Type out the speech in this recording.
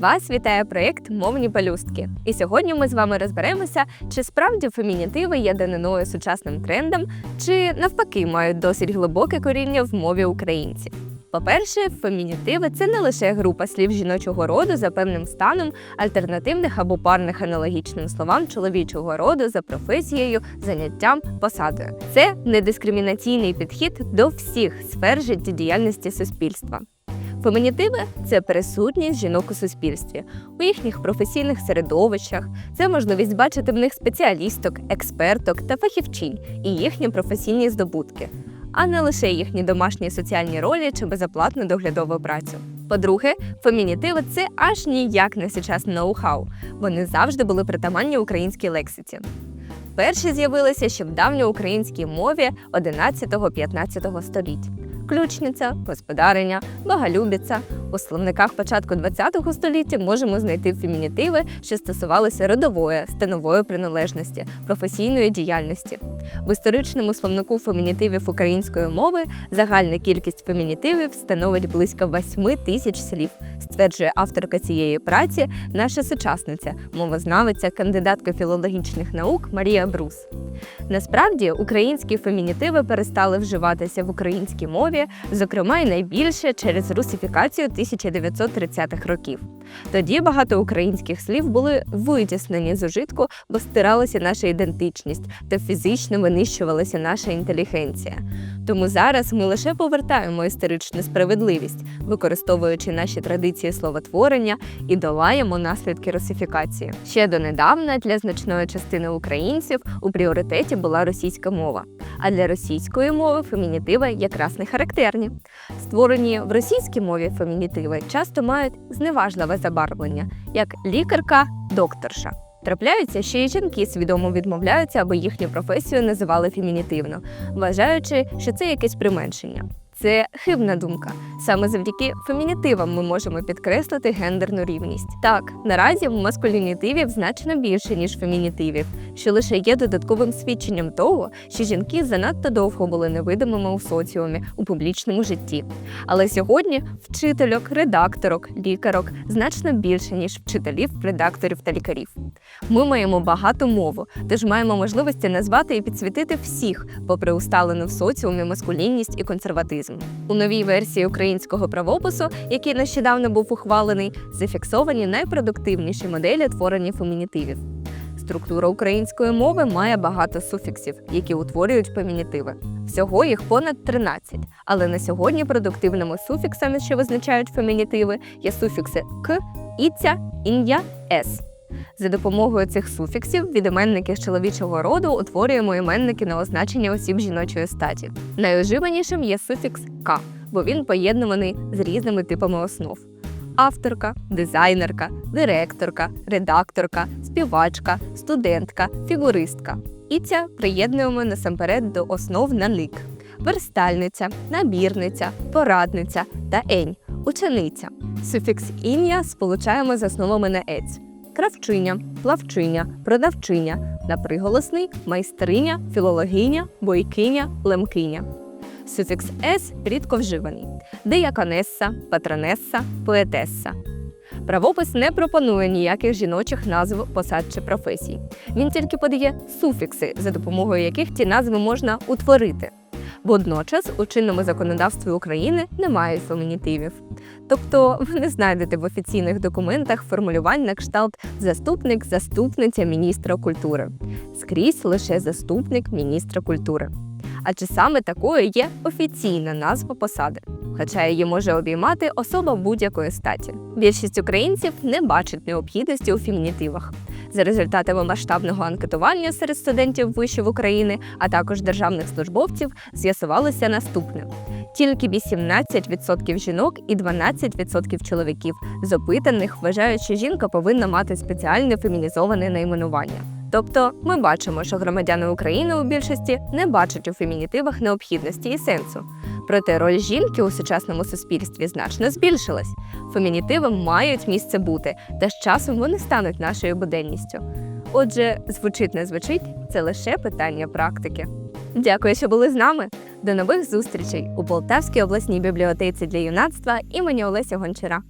Вас вітає проєкт Мовні пелюстки. І сьогодні ми з вами розберемося, чи справді фемінітиви є даниною сучасним трендам, чи навпаки мають досить глибоке коріння в мові українців. По-перше, фемінітиви це не лише група слів жіночого роду за певним станом, альтернативних або парних аналогічним словам чоловічого роду за професією, заняттям, посадою. Це недискримінаційний підхід до всіх сфер життєдіяльності суспільства. Фемінітиви це присутність жінок у суспільстві, у їхніх професійних середовищах, це можливість бачити в них спеціалісток, експерток та фахівчинь і їхні професійні здобутки, а не лише їхні домашні соціальні ролі чи безоплатну доглядову працю. По-друге, фемінітиви це аж ніяк не сучасне ноу-хау. Вони завжди були притаманні українській лексиці. Перші з'явилися ще в давньоукраїнській мові 11-15 століть. Ключниця, господариня, боголюбиця. У словниках початку ХХ століття можемо знайти фемінітиви, що стосувалися родової, станової приналежності, професійної діяльності. В історичному словнику фемінітивів української мови загальна кількість фемінітивів становить близько 8 тисяч слів, стверджує авторка цієї праці, наша сучасниця, мовознавиця, кандидатка філологічних наук Марія Брус. Насправді українські фемінітиви перестали вживатися в українській мові, зокрема й найбільше через русифікацію 1930-х років. Тоді багато українських слів були витіснені з ужитку, бо стиралася наша ідентичність та фізично винищувалася наша інтелігенція. Тому зараз ми лише повертаємо історичну справедливість, використовуючи наші традиції словотворення і долаємо наслідки русифікації. Ще донедавна для значної частини українців у пріоритеті була російська мова. А для російської мови фемінітиви якраз не характерні. Створені в російській мові фемінітиви часто мають зневажливе забарвлення, як лікарка, докторша. Трапляються, що й жінки свідомо відмовляються, аби їхню професію називали фемінітивно, вважаючи, що це якесь применшення. Це хибна думка. Саме завдяки фемінітивам ми можемо підкреслити гендерну рівність. Так, наразі в маскулінітивів значно більше, ніж фемінітивів, що лише є додатковим свідченням того, що жінки занадто довго були невидимими у соціумі у публічному житті. Але сьогодні вчительок, редакторок, лікарок значно більше, ніж вчителів, редакторів та лікарів. Ми маємо багату мову, тож маємо можливості назвати і підсвітити всіх, попри усталену в соціумі маскулінність і консерватизм. У новій версії українського правопису, який нещодавно був ухвалений, зафіксовані найпродуктивніші моделі творення фемінітивів. Структура української мови має багато суфіксів, які утворюють фемінітиви. Всього їх понад 13, але на сьогодні продуктивними суфіксами, що визначають фемінітиви, є суфікси к, іця, ін'я, ес. За допомогою цих суфіксів від іменників чоловічого роду утворюємо іменники на означення осіб жіночої статі. Найуживанішим є суфікс к, бо він поєднуваний з різними типами основ. Авторка, дизайнерка, директорка, редакторка, співачка, студентка, фігуристка. І ця приєднуємо насамперед до основ на ник. Верстальниця, набірниця, порадниця та ень, учениця. Суфікс ін'я сполучаємо з основами на ець кравчиня, плавчиня, продавчиня, на приголосний майстриня, філологиня, бойкиня, лемкиня. Суфікс «с» рідко вживаний деяконесса, патронесса, поетеса. Правопис не пропонує ніяких жіночих назв посад чи професій. Він тільки подає суфікси, за допомогою яких ті назви можна утворити. Водночас у чинному законодавстві України немає фемінітивів. Тобто ви не знайдете в офіційних документах формулювань на кшталт заступник, заступниця міністра культури. Скрізь лише заступник міністра культури. Адже саме такою є офіційна назва посади, хоча її може обіймати особа будь-якої статі. Більшість українців не бачить необхідності у фемінітивах. За результатами масштабного анкетування серед студентів вишів України, а також державних службовців, з'ясувалося наступне: тільки 18% жінок і 12% чоловіків з опитаних вважають, що жінка повинна мати спеціальне фемінізоване найменування. Тобто ми бачимо, що громадяни України у більшості не бачать у фемінітивах необхідності і сенсу. Проте роль жінки у сучасному суспільстві значно збільшилась. Фемінітиви мають місце бути, та з часом вони стануть нашою буденністю. Отже, звучить не звучить це лише питання практики. Дякую, що були з нами. До нових зустрічей у Полтавській обласній бібліотеці для юнацтва імені Олеся Гончара.